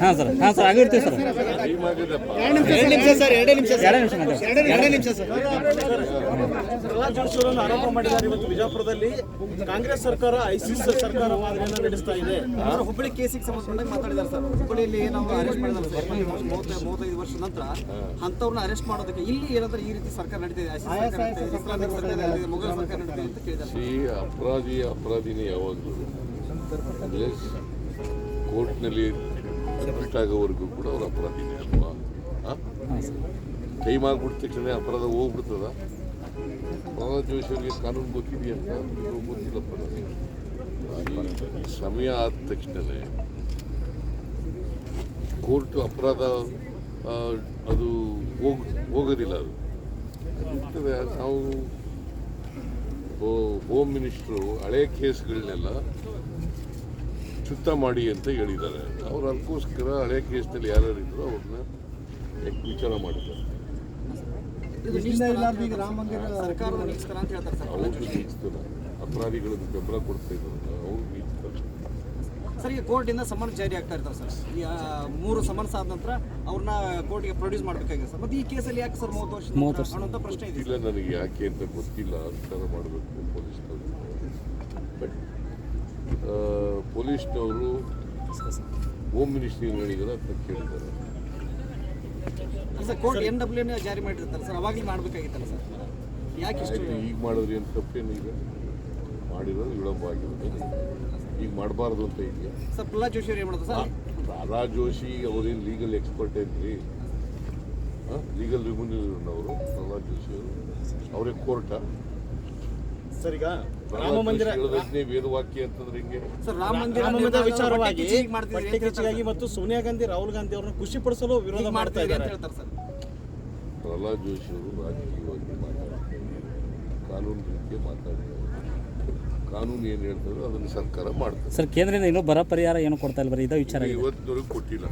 ಹಾಂ ಸರ್ ಹಾಂ ಸರ್ ಆಗಿರ್ತೀವಿ ಸರ್. ಟೈಮ್ ಎರಡು ನಿಮಿಷ ಸರ್ ಎರಡು ನಿಮಿಷ ಸರ್ ಎರಡು ನಿಮಿಷ ಮಾತಾಡಿ ಎರಡು ನಿಮಿಷ ಸರ್. ಪ್ರಹ್ಲಾದ್ ಜೋಶಿ ಅವರನ್ನು ಆರೋಪ ಮಾಡಿದ್ದಾರೆ ಇವತ್ತು ಬಿಜಾಪುರದಲ್ಲಿ. ಕಾಂಗ್ರೆಸ್ ಸರ್ಕಾರ ಐಸಿಸ್ ಸರ್ಕಾರ ಮಾದರಿಯನ್ನು ನಡೆಸ್ತಾ ಇದೆ. ಅವರು ಹುಬ್ಬಳ್ಳಿ ಕೇಸಿಗೆ ಸಂಬಂಧಪಟ್ಟಾಗ ಮಾತಾಡಿದ್ದಾರೆ ಸರ್. ಹುಬ್ಬಳ್ಳಿಯಲ್ಲಿ ನಾವು ಅರೆಸ್ಟ್ ಮಾಡಿದ್ದಾರೆ ಸರ್. ಮೂವತ್ತೈದು ಮೂವತ್ತೈದು ವರ್ಷ ನಂತರ ಅಂಥವ್ರನ್ನ ಅರೆಸ್ಟ್ ಮಾಡೋದಕ್ಕೆ ಇಲ್ಲಿ ಏನಂದ್ರೆ ಈ ರೀತಿ ಸರ್ಕಾರ ನಡೀತಿದೆ ISIS ಸರ್ಕಾರ ನಡೀತಿದೆ, ಇಸ್ಲಾಮಿಕ್ ಸರ್ಕಾರ ನಡೀತಿದೆ, ಮೊಘಲ್ ಸರ್ಕಾರ ನಡೀತಿದೆ ಅಂತ ಕೇಳಿದ್ದಾರೆ ಈ ಅಪರಾಧಿ ಅಪರಾಧಿನೇ ಯಾವಾಗಲೂ ಕೋರ್ಟ್ನಲ್ಲಿ ಅಡ್ಮಿಟ್ ಆಗೋವರೆಗೂ ಕೂಡ ಅವ್ರ ಅಪರಾಧಿನೇ ಅಲ್ವಾ? ಟೈಮ್ ಆಗಿಬಿಟ್ಟ ತಕ್ಷಣ ಅಪರಾಧ ಹೋಗ್ಬಿಡ್ತದ? ಪ್ರಹ್ಲಾದ್ ಜೋಶಿ ಅವರಿಗೆ ಕಾನೂನು ಗೊತ್ತಿದೆಯಂತ ಗೊತ್ತಿಲ್ಲಪ್ಪ ನನಗೆ ಸಮಯ ಆದ ತಕ್ಷಣವೇ ಕೋರ್ಟ್ ಅಪರಾಧ ಅದು ಹೋಗ, ಹೋಗೋದಿಲ್ಲ ಅದು. ನಾವು ಹೋ- ಹೋಮ್ ಮಿನಿಸ್ಟ್ರು ಹಳೆ ಕೇಸ್ಗಳನ್ನೆಲ್ಲ ಚುತ್ತ ಮಾಡಿ ಅಂತ ಹೇಳಿದ್ದಾರೆ. ಅವ್ರು ಅದಕ್ಕೋಸ್ಕರ ಹಳೆ ಕೇಸ್ನಲ್ಲಿ ಯಾರ್ಯಾರು ಇದ್ರು ಅವ್ರನ್ನ ವಿಚಾರ ಮಾಡಿದ್ದಾರೆ. ಇದು ನಿಲ್ಲಿಸ್ತಾರ- ಈಗ ರಾಮ ಮಂದಿರ ಸರ್ಕಾರದ ನಿಲ್ಲಿಸ್ತಾರ ಅಂತ ಹೇಳ್ತಾರೆ ಸರ್. ಅವ್ರು ನೀಡ್ತಾರೆ ಅಪರಾಧಿಗಳಿಗೆ ಬೆಂಬಲ ಕೊಡ್ತಾ ಇದ್ದಾರೆ ಅವ್ರು ನೀಡ್ತಾರೆ ಸರ್ ಈಗ ಕೋರ್ಟಿಂದ ಸಮನ್ ಜಾರಿ ಆಗ್ತಾ ಇರ್ತಾರೆ ಸರ್. ಈ ಮೂರು ಸಮನ್ಸ್ ಆದ ನಂತರ ಅವ್ರನ್ನ ಕೋರ್ಟ್ಗೆ ಪ್ರೊಡ್ಯೂಸ್ ಮಾಡಬೇಕಾಗಿದೆ ಸರ್. ಮತ್ತೆ ಈ ಕೇಸಲ್ಲಿ ಯಾಕೆ ಸರ್ ಮೂವತ್ತು ವರ್ಷ ಮೂವತ್ತು ವರ್ಷ. ಅನ್ನೋಂಥ ಪ್ರಶ್ನೆ ಇದೆ ಇಲ್ಲ ನನಗೆ ಯಾಕೆ ಅಂತ ಗೊತ್ತಿಲ್ಲ ಅಂತ ಮಾಡಬೇಕು ಪೊಲೀಸ್ನವರು ಹೋಮ್ ಮಿನಿಸ್ಟ್ರಿ ಏನು ಹೇಳಿದಾರೆ ಅಂತ ಕೇಳಿದ್ದಾರೆ ಸರ್ ಕೋರ್ಟ್ ಎನ್ ಡಬ್ಲ್ಯೂ ಜಾರಿ ಮಾಡಿರ್ತಾರೆ ಸರ್ ಅವಾಗಲೇ ಮಾಡಬೇಕಾಗಿತ್ತಲ್ಲ ಸರ್? ಯಾಕೆ ಇಷ್ಟು ಈಗ ಮಾಡಿದ್ರೆ ಏನು ತಪ್ಪೇನು ಈಗ? ಮಾಡಿರೋದು ವಿಳಂಬ ಆಗಿರುತ್ತೆ ಈಗ ಮಾಡಬಾರ್ದು ಅಂತ ಇದೆಯಾ? ಸರ್ ಪ್ರಹ್ಲಾದ್ ಜೋಶಿ ಅವ್ರು ಏನು ಮಾಡೋದು ಸರ್? ರಾಧಾ ಜೋಶಿ ಅವರೇನು ಲೀಗಲ್ ಎಕ್ಸ್ಪರ್ಟ್ ಏನ್ರಿ? ಲೀಗಲ್ ರಿಮ್ಯೂನರ್ ಅವರು ಪ್ರಹ್ಲಾದ್ ಜೋಶಿ ಅವರು. ಅವರೇ ಕೋರ್ಟ. ಸರ್ ಈಗ ರಾಮ ಮಂದಿರ ವೇದವಾಕ್ಯ ಅಂತಂದ್ರೆ ಹಿಂಗೆ? ಸರ್ ರಾಮ ಮಂದಿರ ವಿಚಾರವಾಗಿ ಪಟ್ಟಿ ಕಿಚ್ಚಿಗೆ ಮಾಡ್ತಿದ್ದೀರಿ ಪಟ್ಟಿ ಅಂತ ಹೇಳ್ತಾರೆ ಕಿಚ್ಚಿಗಾಗಿ ಮತ್ತು ಸೋನಿಯಾ ಗಾಂಧಿ ರಾಹುಲ್ ಗಾಂಧಿ ಅವರನ್ನು ಖುಷಿ ಪಡಿಸಲು ವಿರೋಧ ಮಾಡ್ತಾ ಅಂತ ಇದ್ದಾರೆ. ಹೇಳ್ತಾರೆ ಸರ್. ಪ್ರಹ್ಲಾದ್ ಜೋಶಿ ಅವರು ರಾಜಕೀಯವಾಗಿ ಮಾತಾಡ್ತಾರೆ ಕಾನೂನು ರೀತಿಯ ಮಾತಾಡ್ತಾರೆ ಕಾನೂನು ಏನು ಹೇಳ್ತಾರೆ ಅದನ್ನು ಸರ್ಕಾರ ಮಾಡ್ತಾರೆ ಸರ್ ಕೇಂದ್ರದಿಂದ ಇನ್ನೂ ಬರ ಪರಿಹಾರ ಏನು ಕೊಡ್ತಾ ಇಲ್ಲ ಬರೀ ಇದೇ ವಿಚಾರ ಇವತ್ತು ಇವತ್ತಿನವರೆಗೂ ಕೊಟ್ಟಿಲ್ಲ